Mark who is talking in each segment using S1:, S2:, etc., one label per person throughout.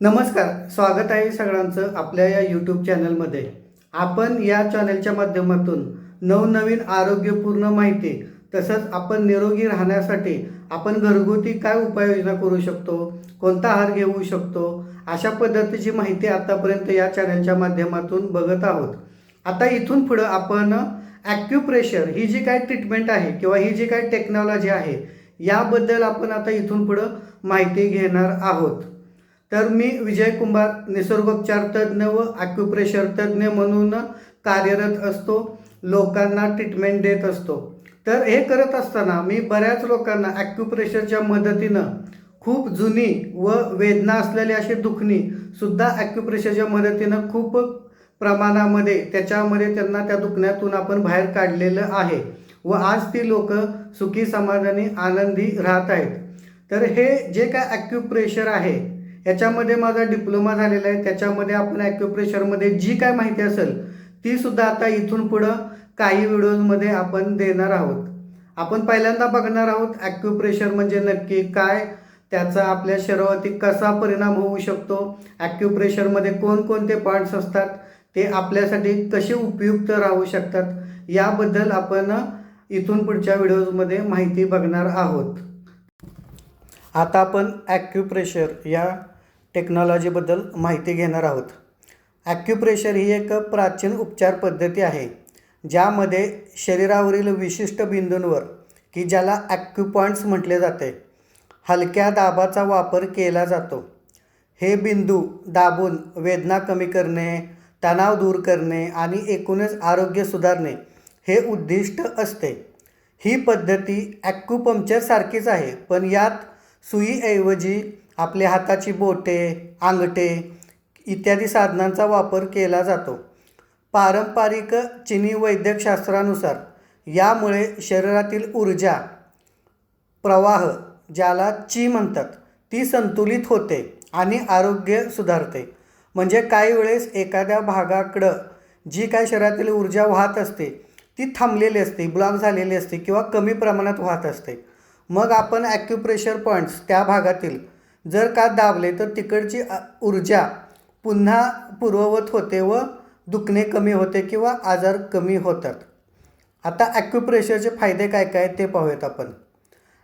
S1: नमस्कार स्वागत आहे सगळ्यांचं आपल्या या यूट्यूब चॅनलमध्ये आपण या चॅनलच्या माध्यमातून नवनवीन आरोग्यपूर्ण माहिती तसंच आपण निरोगी राहण्यासाठी आपण घरगुती काय उपाययोजना करू शकतो कोणता आहार घेऊ शकतो अशा पद्धतीची माहिती आतापर्यंत या चॅनलच्या माध्यमातून बघत आहोत. आता इथून पुढं आपण ॲक्युप्रेशर ही जी काय ट्रीटमेंट आहे किंवा ही जी काय टेक्नॉलॉजी आहे याबद्दल आपण आता इथून पुढं माहिती घेणार आहोत. तर मी विजय कुंभार निसर्गोपचार तज्ज्ञ व ॲक्युप्रेशर तज्ज्ञ म्हणून कार्यरत असतो. लोकांना ट्रीटमेंट देत असतो. तर हे करत असताना मी बऱ्याच लोकांना ॲक्युप्रेशरच्या मदतीनं खूप जुनी व वेदना असलेली अशी दुखणी सुद्धा ॲक्युप्रेशरच्या मदतीनं खूप प्रमाणामध्ये त्याच्यामध्ये त्यांना त्या दुखण्यातून आपण बाहेर काढलेलं आहे व आज ती लोक सुखी समाधानी आनंदी राहत आहेत. तर हे जे काय ॲक्युप्रेशर आहे याच्यामध्ये माझा डिप्लोमा झालेला आहे. त्याच्यामध्ये आपण ॲक्युप्रेशरमध्ये जी काय माहिती असेल ती सुद्धा आता इथून पुढं काही व्हिडिओजमध्ये आपण देणार आहोत. आपण पहिल्यांदा बघणार आहोत ॲक्युप्रेशर म्हणजे नक्की काय त्याचा आपल्या शरीरावरती कसा परिणाम होऊ शकतो ॲक्युप्रेशरमध्ये कोणकोणते पॉईंट्स असतात ते आपल्यासाठी कसे उपयुक्त राहू शकतात याबद्दल आपण इथून पुढच्या व्हिडिओजमध्ये माहिती बघणार आहोत. आता आपण ॲक्युप्रेशर या टेक्नॉलॉजीबद्दल माहिती घेणार आहोत. ॲक्युप्रेशर ही एक प्राचीन उपचार पद्धती आहे ज्यामध्ये शरीरावरील विशिष्ट बिंदूंवर की ज्याला ॲक्युपॉईंट्स म्हटले जाते हलक्या दाबाचा वापर केला जातो. हे बिंदू दाबून वेदना कमी करणे तणाव दूर करणे आणि एकूणच आरोग्य सुधारणे हे उद्दिष्ट असते. ही पद्धती ॲक्युपंक्चरसारखीच आहे पण यात सुईऐवजी आपले हाताची बोटे अंगठे इत्यादी साधनांचा वापर केला जातो. पारंपरिक चिनी वैद्यकशास्त्रानुसार यामुळे शरीरातील ऊर्जा प्रवाह ज्याला ची म्हणतात ती संतुलित होते आणि आरोग्य सुधारते. म्हणजे काही वेळेस एखाद्या भागाकडं जी काय शरीरातील ऊर्जा वाहत असते ती थांबलेली असते ब्लॉक झालेली असते किंवा कमी प्रमाणात वाहत असते. मग आपण ॲक्युप्रेशर पॉईंट्स त्या भागातील जर का दाबले तर तिकडची ऊर्जा पुन्हा पूर्ववत होते व दुखणे कमी होते किंवा आजार कमी होतात. आता ॲक्युप्रेशरचे फायदे काय काय ते पाहूयात आपण.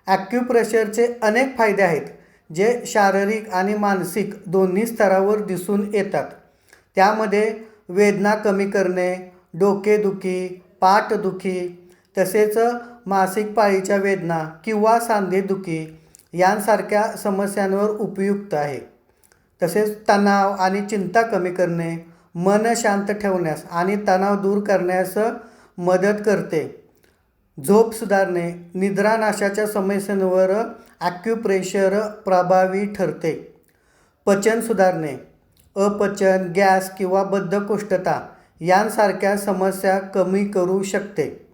S1: ॲक्युप्रेशरचे अनेक फायदे आहेत जे शारीरिक आणि मानसिक दोन्ही स्तरावर दिसून येतात. त्यामध्ये वेदना कमी करणे डोकेदुखी पाठदुखी तसेच मासिक पाळीच्या वेदना किंवा सांधेदुखी यांसारख्या समस्यांवर उपयुक्त आहे. तसेच तणाव आणि चिंता कमी करणे मन शांत ठेवण्यास आणि तणाव दूर करण्यास मदत करते. झोप सुधारणे निद्रानाशाच्या समस्यांवर ॲक्युप्रेशर प्रभावी ठरते. पचन सुधारणे अपचन गॅस किंवा बद्धकोष्ठता यांसारख्या समस्या कमी करू शकते.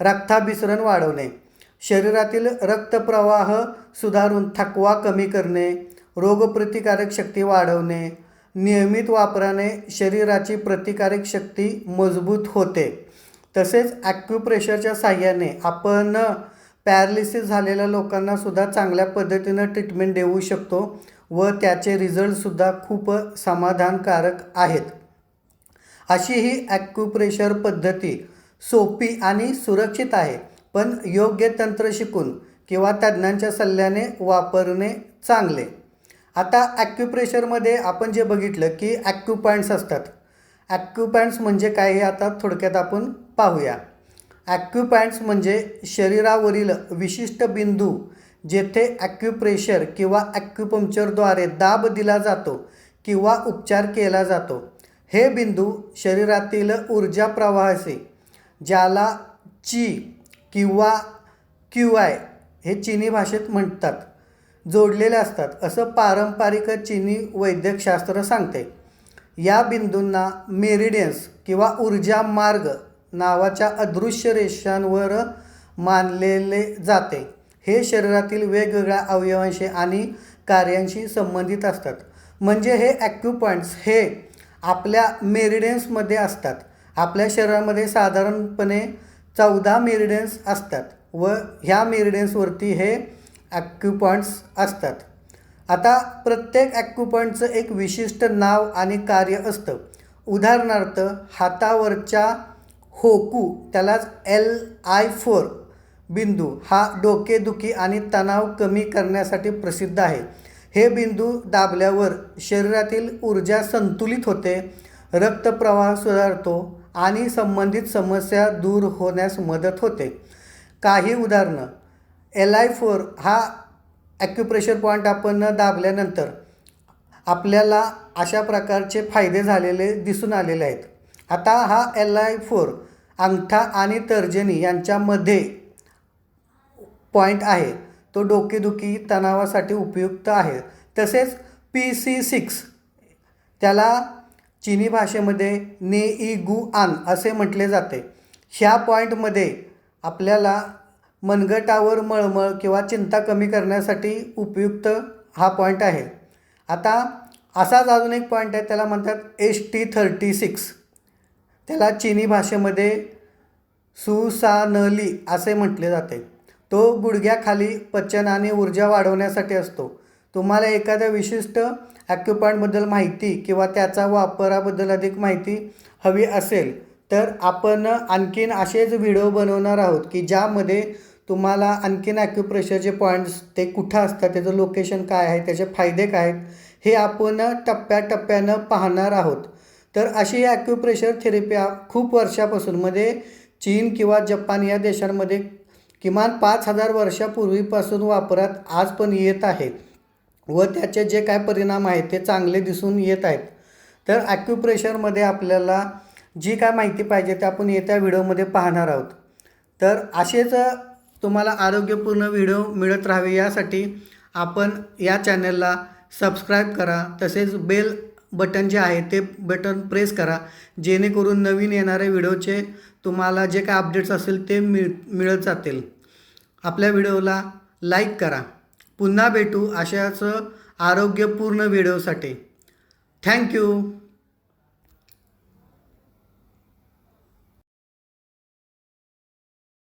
S1: रक्ताभिसरण वाढवणे शरीरातील रक्तप्रवाह सुधारून थकवा कमी करणे रोगप्रतिकारक शक्ती वाढवणे नियमित वापराने शरीराची प्रतिकारक शक्ती मजबूत होते. तसेच ॲक्युप्रेशरच्या साह्याने आपण पॅरालिसिस झालेल्या लोकांनासुद्धा चांगल्या पद्धतीनं ट्रीटमेंट देऊ शकतो व त्याचे रिझल्टसुद्धा खूप समाधानकारक आहेत. अशी ही ॲक्युप्रेशर पद्धती सोपी आणि सुरक्षित आहे. पण योग्य तंत्र शिकून किंवा तज्ज्ञांच्या सल्ल्याने वापरणे चांगले. आता ॲक्युप्रेशरमध्ये आपण जे बघितलं की ॲक्युपॉईंट्स असतात. ॲक्युपॉईंट्स म्हणजे काय हे आता थोडक्यात आपण पाहूया. ॲक्युपॉईंट्स म्हणजे शरीरावरील विशिष्ट बिंदू जेथे ॲक्युप्रेशर किंवा ॲक्युपंक्चरद्वारे दाब दिला जातो किंवा उपचार केला जातो. हे बिंदू शरीरातील ऊर्जा प्रवाहाशी ज्याला ची किंवा क्यू आय हे चिनी भाषेत म्हणतात. जोडलेले असतात. असं पारंपरिक चिनी वैद्यकशास्त्र सांगते. या बिंदूंना मेरिडियन्स किंवा ऊर्जा मार्ग नावाच्या अदृश्य रेषांवर मानलेले जाते. हे शरीरातील वेगवेगळ्या अवयवांशी आणि कार्यांशी संबंधित असतात. म्हणजे हे ॲक्युपॉईंट्स हे आपल्या मेरिडियन्समध्ये असतात. आपल्या शरीरामध्ये साधारणपणे चौदा मेरिडियन्स असतात व ह्या मेरिडियन्सवरती हे ॲक्युपॉइंट्स असतात. आता प्रत्येक ॲक्युपॉइंटचं एक विशिष्ट नाव आणि कार्य असतं. उदाहरणार्थ हातावरच्या होकू त्यालाच एल आय फोर बिंदू. हा डोकेदुखी आणि तणाव कमी करण्यासाठी प्रसिद्ध आहे. हे बिंदू दाबल्यावर शरीरातील ऊर्जा संतुलित होते. रक्तप्रवाह सुधारतो. आणि संबंधित समस्या दूर होण्यास मदत होते. काही उदाहरणं. एल आय फोर हा ॲक्युप्रेशर पॉईंट आपण दाबल्यानंतर आपल्याला अशा प्रकारचे फायदे झालेले दिसून आलेले आहेत. आता हा एल आय फोर अंगठा आणि तर्जनी यांच्यामध्ये पॉईंट आहे. तो डोकेदुखी तणावासाठी उपयुक्त आहे. तसेच पी सी सिक्स त्याला चिनी भाषेमध्ये ने ई गु आन असे म्हटले जाते. ह्या पॉईंटमध्ये आपल्याला मनगटावर मळमळ किंवा चिंता कमी करण्यासाठी उपयुक्त हा पॉईंट आहे. आता असाच अजून एक पॉईंट आहे त्याला म्हणतात एस टी थर्टी सिक्स. त्याला चिनी भाषेमध्ये सुसानली असे म्हटले जाते. तो गुडघ्याखाली पचन आणि ऊर्जा वाढवण्यासाठी असतो. तुम्हाला एखाद्या विशिष्ट ॲक्युपॉईंटबद्दल माहिती किंवा त्याचा वापराबद्दल अधिक माहिती हवी असेल तर आपण आणखीन असेच व्हिडिओ बनवणार आहोत की ज्यामध्ये तुम्हाला आणखीन ॲक्युप्रेशरचे पॉईंट्स ते कुठं असतात त्याचं लोकेशन काय आहे त्याचे फायदे काय आहेत हे आपण टप्प्याटप्प्यानं पाहणार आहोत. तर अशी ॲक्युप्रेशर थेरपी खूप वर्षापासून मध्ये चीन किंवा जपान या देशांमध्ये किमान पाच हजार वर्षापूर्वीपासून वापरात आज पण येत आहेत व त्याचे जे काय परिणाम आहेत ते चांगले दिसून येत आहेत. तर ॲक्युप्रेशरमध्ये आपल्याला जी काय माहिती पाहिजे ते आपण येत्या व्हिडिओमध्ये पाहणार आहोत. तर असेच तुम्हाला आरोग्यपूर्ण व्हिडिओ मिळत राहावे यासाठी आपण या चॅनलला सबस्क्राईब करा तसेच बेल बटन जे आहे ते बटन प्रेस करा जेणेकरून नवीन येणाऱ्या व्हिडिओचे तुम्हाला जे काय अपडेट्स असेल ते मिळ मिळत जातील. आपल्या व्हिडिओला लाईक करा. पुन्हा भेटू अशाच आरोग्यपूर्ण व्हिडिओसाठी. थँक्यू.